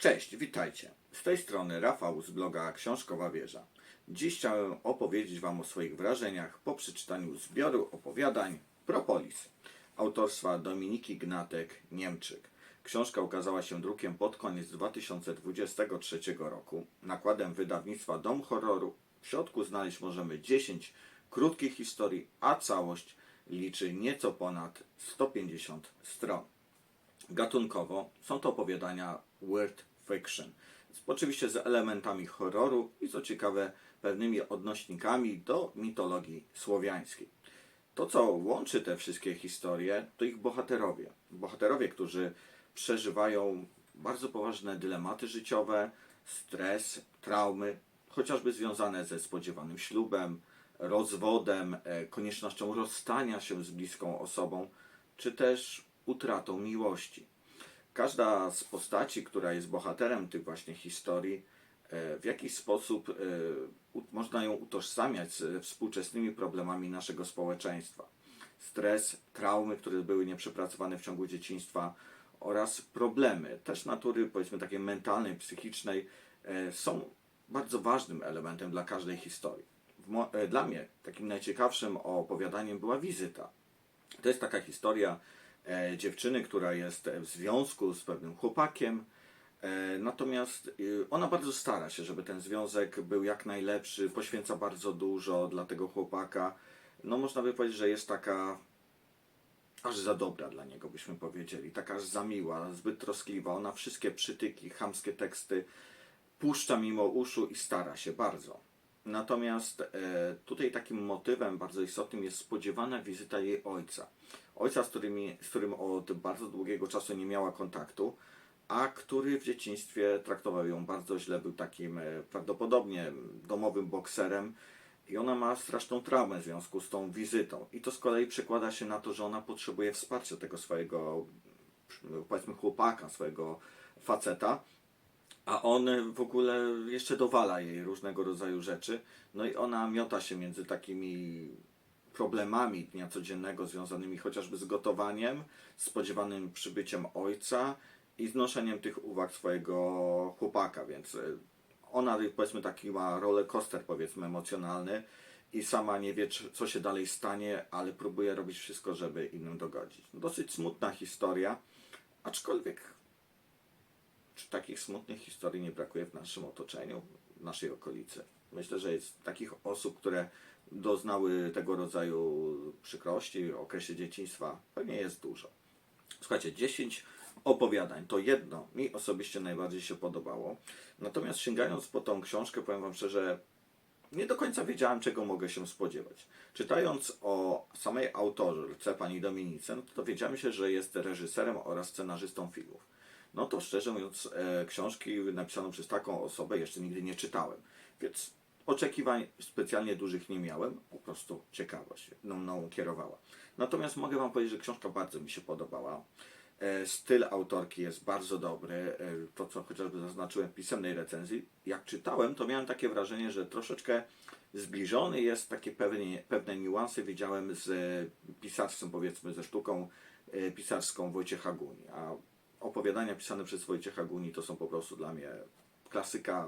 Cześć, witajcie. Z tej strony Rafał z bloga Książkowa Wieża. Dziś chciałem opowiedzieć Wam o swoich wrażeniach po przeczytaniu zbioru opowiadań Propolis autorstwa Dominiki Gnatek-Niemczyk. Książka ukazała się drukiem pod koniec 2023 roku nakładem wydawnictwa Dom Horroru. W środku znaleźć możemy 10 krótkich historii, a całość liczy nieco ponad 150 stron. Gatunkowo są to opowiadania weird fiction, oczywiście z elementami horroru i co ciekawe pewnymi odnośnikami do mitologii słowiańskiej. To, co łączy te wszystkie historie, to ich bohaterowie. Bohaterowie, którzy przeżywają bardzo poważne dylematy życiowe, stres, traumy, chociażby związane ze spodziewanym ślubem, rozwodem, e, koniecznością rozstania się z bliską osobą, czy też utratą miłości. Każda z postaci, która jest bohaterem tych właśnie historii, e, w jakiś sposób e, można ją utożsamiać ze współczesnymi problemami naszego społeczeństwa. Stres, traumy, które były nieprzepracowane w ciągu dzieciństwa oraz problemy, też natury powiedzmy takiej mentalnej, psychicznej, e, są bardzo ważnym elementem dla każdej historii. E, Dla mnie takim najciekawszym opowiadaniem była wizyta. To jest taka historia e, dziewczyny, która jest w związku z pewnym chłopakiem. E, natomiast y, ona bardzo stara się, żeby ten związek był jak najlepszy, poświęca bardzo dużo dla tego chłopaka. No można by powiedzieć, że jest taka aż za dobra dla niego, byśmy powiedzieli. Taka aż za miła, zbyt troskliwa. Ona wszystkie przytyki, chamskie teksty puszcza mimo uszu i stara się bardzo. Natomiast e, tutaj takim motywem bardzo istotnym jest spodziewana wizyta jej ojca. Ojca, z, którymi, z którym od bardzo długiego czasu nie miała kontaktu, a który w dzieciństwie traktował ją bardzo źle, był takim e, prawdopodobnie domowym bokserem i ona ma straszną traumę w związku z tą wizytą. I to z kolei przekłada się na to, że ona potrzebuje wsparcia tego swojego, powiedzmy, chłopaka, swojego faceta, a on w ogóle jeszcze dowala jej różnego rodzaju rzeczy. No i ona miota się między takimi problemami dnia codziennego związanymi chociażby z gotowaniem, spodziewanym przybyciem ojca i znoszeniem tych uwag swojego chłopaka, więc y, ona powiedzmy taki ma rolę coaster powiedzmy emocjonalny i sama nie wie co się dalej stanie, ale próbuje robić wszystko, żeby innym dogodzić. Dosyć smutna historia, aczkolwiek takich smutnych historii nie brakuje w naszym otoczeniu, w naszej okolicy? Myślę, że jest takich osób, które doznały tego rodzaju przykrości w okresie dzieciństwa, pewnie jest dużo. Słuchajcie, 10 opowiadań to jedno mi osobiście najbardziej się podobało. Natomiast sięgając po tą książkę, powiem Wam szczerze, nie do końca wiedziałem, czego mogę się spodziewać. Czytając o samej autorce, pani Dominice, no to dowiedziałem się, że jest reżyserem oraz scenarzystą filmów. No to szczerze mówiąc, e, książki napisaną przez taką osobę jeszcze nigdy nie czytałem. Więc oczekiwań specjalnie dużych nie miałem, po prostu ciekawość mną, mną kierowała. Natomiast mogę Wam powiedzieć, że książka bardzo mi się podobała. E, Styl autorki jest bardzo dobry. E, To, co chociażby zaznaczyłem w pisemnej recenzji, jak czytałem, to miałem takie wrażenie, że troszeczkę zbliżony jest takie pewne, pewne niuanse widziałem z pisarstwem, powiedzmy, ze sztuką pisarską Wojciecha Guni. A opowiadania pisane przez Wojciecha Guni to są po prostu dla mnie klasyka,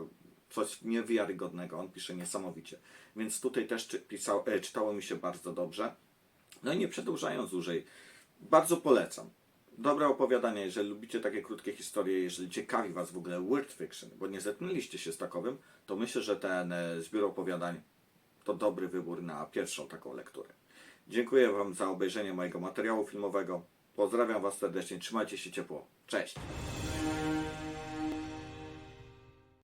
coś niewiarygodnego. On pisze niesamowicie. Więc tutaj też pisał, e, czytało mi się bardzo dobrze. No i nie przedłużając dłużej, bardzo polecam. Dobre opowiadanie, jeżeli lubicie takie krótkie historie, jeżeli ciekawi Was w ogóle weird fiction, bo nie zetknęliście się z takowym, to myślę, że ten e, zbiór opowiadań to dobry wybór na pierwszą taką lekturę. Dziękuję Wam za obejrzenie mojego materiału filmowego. Pozdrawiam Was serdecznie, trzymajcie się ciepło. Cześć!